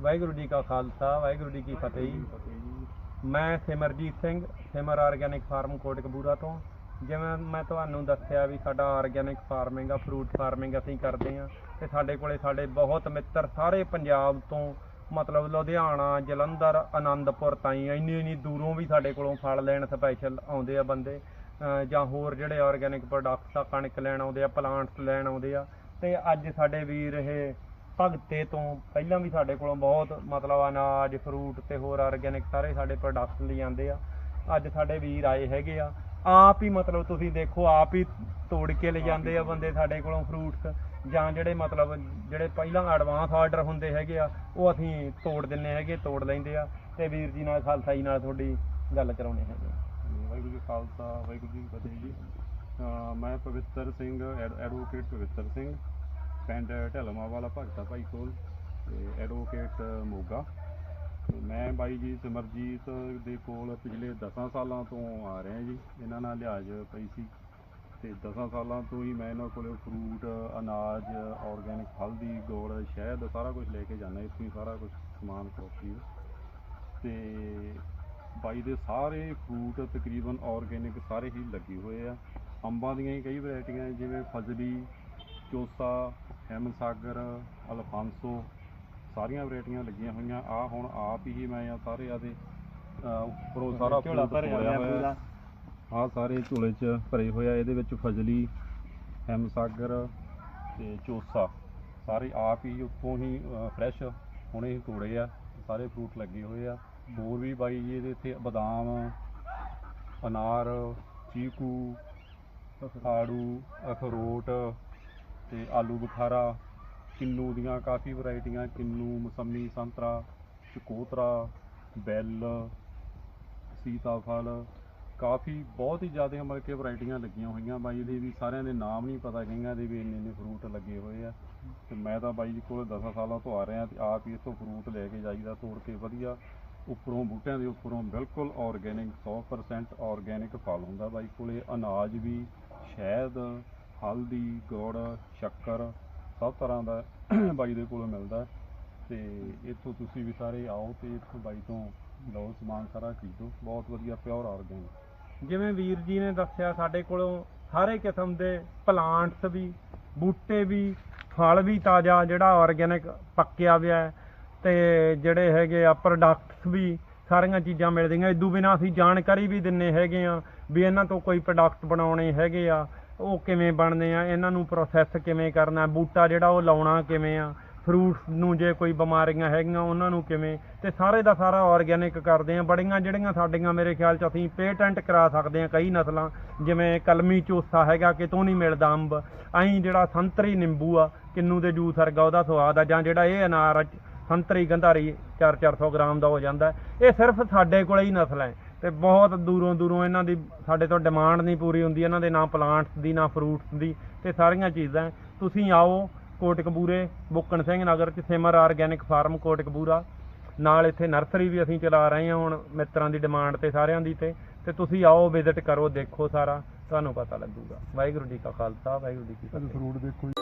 ਵਾਹਿਗੁਰੂ ਜੀ ਕਾ ਖਾਲਸਾ, ਵਾਹਿਗੁਰੂ ਜੀ ਕੀ ਫਤਿਹ। ਜੀ ਮੈਂ ਸਿਮਰਜੀਤ ਸਿੰਘ, ਸਿਮਰ ਆਰਗੈਨਿਕ ਫਾਰਮ ਕੋਟਕਪੂਰਾ ਤੋਂ। ਜਿਵੇਂ ਮੈਂ ਤੁਹਾਨੂੰ ਦੱਸਿਆ ਵੀ ਸਾਡਾ ਆਰਗੈਨਿਕ ਫਾਰਮਿੰਗ ਆ, ਫਰੂਟ ਫਾਰਮਿੰਗ ਅਸੀਂ ਕਰਦੇ ਆ ਤੇ ਸਾਡੇ ਕੋਲੇ ਸਾਡੇ ਬਹੁਤ ਮਿੱਤਰ ਸਾਰੇ ਪੰਜਾਬ ਤੋਂ, ਮਤਲਬ ਲੁਧਿਆਣਾ, ਜਲੰਧਰ, ਆਨੰਦਪੁਰ ਤਾਈਂ ਇੰਨੀ ਇੰਨੀ ਦੂਰੋਂ ਵੀ ਸਾਡੇ ਕੋਲੋਂ ਫਲ ਲੈਣ ਸਪੈਸ਼ਲ ਆਉਂਦੇ ਆ ਬੰਦੇ। ਜਾਂ ਹੋਰ ਜਿਹੜੇ ਆਰਗੈਨਿਕ ਪ੍ਰੋਡਕਟਸ ਆ, ਕਣਕ ਲੈਣ ਆਉਂਦੇ ਆ ਪਲਾਂਟਸ ਲੈਣ ਆਉਂਦੇ ਆ। ਤੇ ਅੱਜ ਸਾਡੇ ਵੀਰ ਇਹ ਭਗਤੇ ਤੋਂ ਪਹਿਲਾਂ ਵੀ ਸਾਡੇ ਕੋਲੋਂ ਬਹੁਤ ਮਤਲਬ ਅਨਾਜ ਫਰੂਟ ਤੇ ਹੋਰ ਆਰਗੈਨਿਕ ਸਾਰੇ ਸਾਡੇ ਪ੍ਰੋਡਕਟ ਲਈ ਆਉਂਦੇ ਆ। ਅੱਜ ਸਾਡੇ ਵੀਰ ਆਏ ਹੈਗੇ ਆ। ਆਪ ਹੀ ਮਤਲਬ ਤੁਸੀਂ ਦੇਖੋ, ਆਪ ਹੀ ਤੋੜ ਕੇ ਲੈ ਜਾਂਦੇ ਆ ਬੰਦੇ ਸਾਡੇ ਕੋਲੋਂ ਫਰੂਟਸ ਜਾਂ ਜਿਹੜੇ ਮਤਲਬ ਜਿਹੜੇ ਪਹਿਲਾਂ ਐਡਵਾਂਸ ਆਰਡਰ ਹੁੰਦੇ ਹੈਗੇ ਆ, ਉਹ ਅਸੀਂ ਤੋੜ ਦਿੰਨੇ ਹੈਗੇ, ਤੋੜ ਲੈਂਦੇ ਆ। ਤੇ ਵੀਰ ਜੀ ਨਾਲ, ਖਾਲਸਾ ਜੀ ਨਾਲ ਤੁਹਾਡੀ ਗੱਲ ਕਰਾਉਣੇ ਹੈਗੇ ਵਾਹਿਗੁਰੂ ਜੀ ਖਾਲਸਾ, ਵਾਹਿਗੁਰੂ ਜੀ ਫਤਿਹ ਜੀ। ਮੈਂ ਪਵਿੱਤਰ ਸਿੰਘ, ਐਡ- ਐਡਵੋਕੇਟ ਪਵਿੱਤਰ ਸਿੰਘ। ਪਿੰਡ ਢਲਮਾ ਵਾਲਾ ਭਗਤਾ ਭਾਈ ਕੋਲ, ਤੇ ਐਡਵੋਕੇਟ ਮੋਗਾ। ਤੇ ਮੈਂ ਬਾਈ ਜੀ ਸਿਮਰਜੀਤ ਦੇ ਕੋਲ ਪਿਛਲੇ 10 ਸਾਲਾਂ ਤੋਂ ਆ ਰਿਹਾ ਜੀ। ਇਹਨਾਂ ਨਾਲ ਲਿਹਾਜ਼ ਪਈ ਸੀ। ਤੇ 10 ਸਾਲਾਂ ਤੋਂ ਹੀ ਮੈਂ ਇਹਨਾਂ ਕੋਲੇ ਫਰੂਟ ਅਨਾਜ ਆਰਗੈਨਿਕ ਹਲਦੀ ਗੁੜ, ਸ਼ਹਿਦ ਸਾਰਾ ਕੁਝ ਲੈ ਕੇ ਜਾਂਦਾ, ਇੱਥੋਂ ਹੀ ਸਾਰਾ ਕੁਝ ਸਮਾਨ ਕੋਪੀ ਤੇ ਬਾਈ ਦੇ ਸਾਰੇ ਫਰੂਟ ਤਕਰੀਬਨ ਆਰਗੈਨਿਕ ਸਾਰੇ ਹੀ ਲੱਗੇ ਹੋਏ ਆ। ਅੰਬਾਂ ਦੀਆਂ ਹੀ ਕਈ ਵੈਰਾਈਟੀਆਂ ਜਿਵੇਂ ਫਜ਼ਲੀ, ਚੋਸਾ ਹੈਮਸਾਗਰ ਅਲਫਾਂਸੋ ਸਾਰੀਆਂ ਵੈਰਾਈਟੀਆਂ ਲੱਗੀਆਂ ਹੋਈਆਂ। ਆ ਹੁਣ ਆਪ ਹੀ ਮੈਂ ਆ ਸਾਰੇ ਆਦੇ ਉੱਪਰੋਂ ਸਾਰਾ ਝੋਲਾ ਭਰਿਆ ਹੋਇਆ। ਪੂਰਾ। ਆ ਸਾਰੇ ਝੋਲੇ 'ਚ ਭਰੇ ਹੋਏ ਆ। ਇਹਦੇ ਵਿੱਚ ਫਜ਼ਲੀ ਹੈਮਸਾਗਰ ਤੇ ਚੋਸਾ। ਸਾਰੇ ਆਪ ਹੀ ਉੱਥੋਂ ਹੀ ਫਰੈਸ਼ ਹੁਣੇ ਹੀ ਤੋੜੇ ਆ। ਸਾਰੇ ਫਰੂਟ ਲੱਗੇ ਹੋਏ ਆ। ਹੋਰ ਵੀ ਬਾਈ ਜੀ ਇਹਦੇ ਇੱਥੇ ਬਦਾਮ ਅਨਾਰ ਚੀਕੂ ਆੜੂ ਅਖਰੋਟ ਤੇ ਆਲੂ ਬੁਖਾਰਾ, ਕਿੰਨੂ ਦੀਆਂ ਕਾਫੀ ਵੈਰਾਈਟੀਆਂ, ਕਿੰਨੂ, ਮਸੰਮੀ ਸੰਤਰਾ, ਚਕੋਤਰਾ, ਬੈਲ, ਸੀਤਾਫਲ, ਕਾਫੀ ਬਹੁਤ ਹੀ ਜ਼ਿਆਦਾ ਮਤਲਬ ਕਿ ਵੈਰਾਈਟੀਆਂ ਲੱਗੀਆਂ ਹੋਈਆਂ। ਬਾਈ ਦੇ ਵੀ ਸਾਰਿਆਂ ਦੇ ਨਾਮ ਨਹੀਂ ਪਤਾ ਕਈਆਂ ਦੇ ਵੀ ਇੰਨੇ ਇੰਨੇ ਫਰੂਟ ਲੱਗੇ ਹੋਏ ਆ। ਤੇ ਮੈਂ ਤਾਂ ਬਾਈ ਜੀ ਕੋਲ 10 ਸਾਲਾਂ ਤੋਂ ਆ ਰਿਹਾ ਤੇ ਆਪ ਹੀ ਇੱਥੋਂ ਫਰੂਟ ਲੈ ਕੇ ਜਾਈਦਾ, ਤੋੜ ਕੇ ਵਧੀਆ। ਉੱਪਰੋਂ ਬੂਟਿਆਂ ਦੇ ਉੱਪਰੋਂ ਬਿਲਕੁਲ ਆਰਗੇਨਿਕ 100% ਆਰਗੇਨਿਕ ਫਲ ਹੁੰਦਾ। ਬਾਈ ਕੋਲੇ ਅਨਾਜ ਵੀ, ਸ਼ਹਿਦ ਹਲਦੀ, ਗੁੜ, ਸ਼ੱਕਰ, ਸਭ ਤਰ੍ਹਾਂ ਦਾ ਬਾਈ ਦੇ ਕੋਲੋਂ ਮਿਲਦਾ ਹੈ। ਤੇ ਇੱਥੋਂ ਤੁਸੀਂ ਵੀ ਸਾਰੇ ਆਓ ਤੇ ਇੱਥੋਂ ਬਾਈ ਤੋਂ ਲਓ ਸਮਾਨ ਸਾਰਾ ਖਰੀਦੋ। ਬਹੁਤ ਵਧੀਆ ਪਿਓਰ ਆਰਗੇਨਿਕ ਜਿਵੇਂ ਵੀਰ ਜੀ ਨੇ ਦੱਸਿਆ, ਸਾਡੇ ਕੋਲੋਂ ਸਾਰੇ ਕਿਸਮ ਦੇ ਪਲਾਂਟਸ ਵੀ, ਬੂਟੇ ਵੀ, ਫਲ ਵੀ ਤਾਜ਼ਾ ਜਿਹੜਾ ਆਰਗੈਨਿਕ ਪੱਕਿਆ ਹੋਇਆ ਹੈ। ਤੇ ਜਿਹੜੇ ਹੈਗੇ ਆ ਪ੍ਰੋਡਕਟਸ ਵੀ, ਸਾਰੀਆਂ ਚੀਜ਼ਾਂ ਮਿਲਦੀਆਂ। ਇਦੋਂ ਬਿਨਾਂ ਅਸੀਂ ਜਾਣਕਾਰੀ ਵੀ ਦਿੰਨੇ ਹੈਗੇ ਆ ਵੀ ਇਹਨਾਂ ਤੋਂ ਕੋਈ ਪ੍ਰੋਡਕਟ ਬਣਾਉਣੇ ਹੈਗੇ ਆ। ਉਹ ਕਿਵੇਂ ਬਣਦੇ ਆ ਇਹਨਾਂ ਨੂੰ ਪ੍ਰੋਸੈਸ ਕਿਵੇਂ ਕਰਨਾ ਬੂਟਾ ਜਿਹੜਾ ਉਹ ਲਾਉਣਾ ਕਿਵੇਂ ਆ ਫਰੂਟਸ ਨੂੰ ਜੇ ਕੋਈ ਬਿਮਾਰੀਆਂ ਹੈਗੀਆਂ ਉਹਨਾਂ ਨੂੰ ਕਿਵੇਂ ਤੇ ਸਾਰੇ ਦਾ ਸਾਰਾ ਆਰਗੈਨਿਕ ਕਰਦੇ ਆ। ਬੜੀਆਂ ਜਿਹੜੀਆਂ ਸਾਡੀਆਂ ਮੇਰੇ ਖਿਆਲ ਚ ਅਸੀਂ ਪੇਟੈਂਟ ਕਰਾ ਸਕਦੇ ਆ ਕਈ ਨਸਲਾਂ ਜਿਵੇਂ ਕਲਮੀ ਚੋਸਾ ਹੈਗਾ ਕਿਤੋਂ ਨਹੀਂ ਮਿਲਦਾ ਅੰਬ ਐਂ ਜਿਹੜਾ ਸੰਤਰੀ ਨਿੰਬੂ ਆ ਕਿੰਨੂ ਦੇ ਜੂਸ ਵਰਗਾ ਉਹਦਾ ਸਵਾਦ ਆ ਜਾਂ ਜਿਹੜਾ ਇਹ ਅਨਾਰ ਆ, ਸੰਤਰੀ ਗੰਧਾਰੀ 4-400 ਗ੍ਰਾਮ ਦਾ ਹੋ ਜਾਂਦਾ। ਇਹ ਸਿਰਫ ਸਾਡੇ ਕੋਲੇ ਹੀ ਨਸਲ ਹੈ। ਤੇ ਬਹੁਤ ਦੂਰੋਂ ਦੂਰੋਂ ਇਹਨਾਂ ਦੀ ਸਾਡੇ ਤੋਂ ਡਿਮਾਂਡ ਨਹੀਂ ਪੂਰੀ ਹੁੰਦੀ ਇਹਨਾਂ ਦੇ ਨਾ ਪਲਾਂਟਸ ਦੀ ਨਾ ਫਰੂਟਸ ਦੀ ਤੇ ਸਾਰੀਆਂ ਚੀਜ਼ਾਂ। ਤੁਸੀਂ ਆਓ ਕੋਟਕਬੂਰੇ ਬੁੱਕਣ ਸਿੰਘ ਨਗਰ ਚ ਸਿਮਰ ਆਰਗੈਨਿਕ ਫਾਰਮ ਕੋਟਕਬੂਰਾ ਨਾਲ ਇੱਥੇ ਨਰਸਰੀ ਵੀ ਅਸੀਂ ਚਲਾ ਰਹੇ ਹਾਂ ਹੁਣ ਮਿੱਤਰਾਂ ਦੀ ਡਿਮਾਂਡ ਤੇ ਸਾਰਿਆਂ ਦੀ ਤੇ। ਤੇ ਤੁਸੀਂ ਆਓ ਵਿਜ਼ਿਟ ਕਰੋ ਦੇਖੋ ਸਾਰਾ ਤੁਹਾਨੂੰ ਪਤਾ ਲੱਗੂਗਾ। ਵਾਹਿਗੁਰੂ ਜੀ ਕਾ ਖਾਲਸਾ ਵਾਹਿਗੁਰੂ ਜੀ ਕੀ ਫਤਿਹ। ਫਰੂਟ ਦੇਖੋ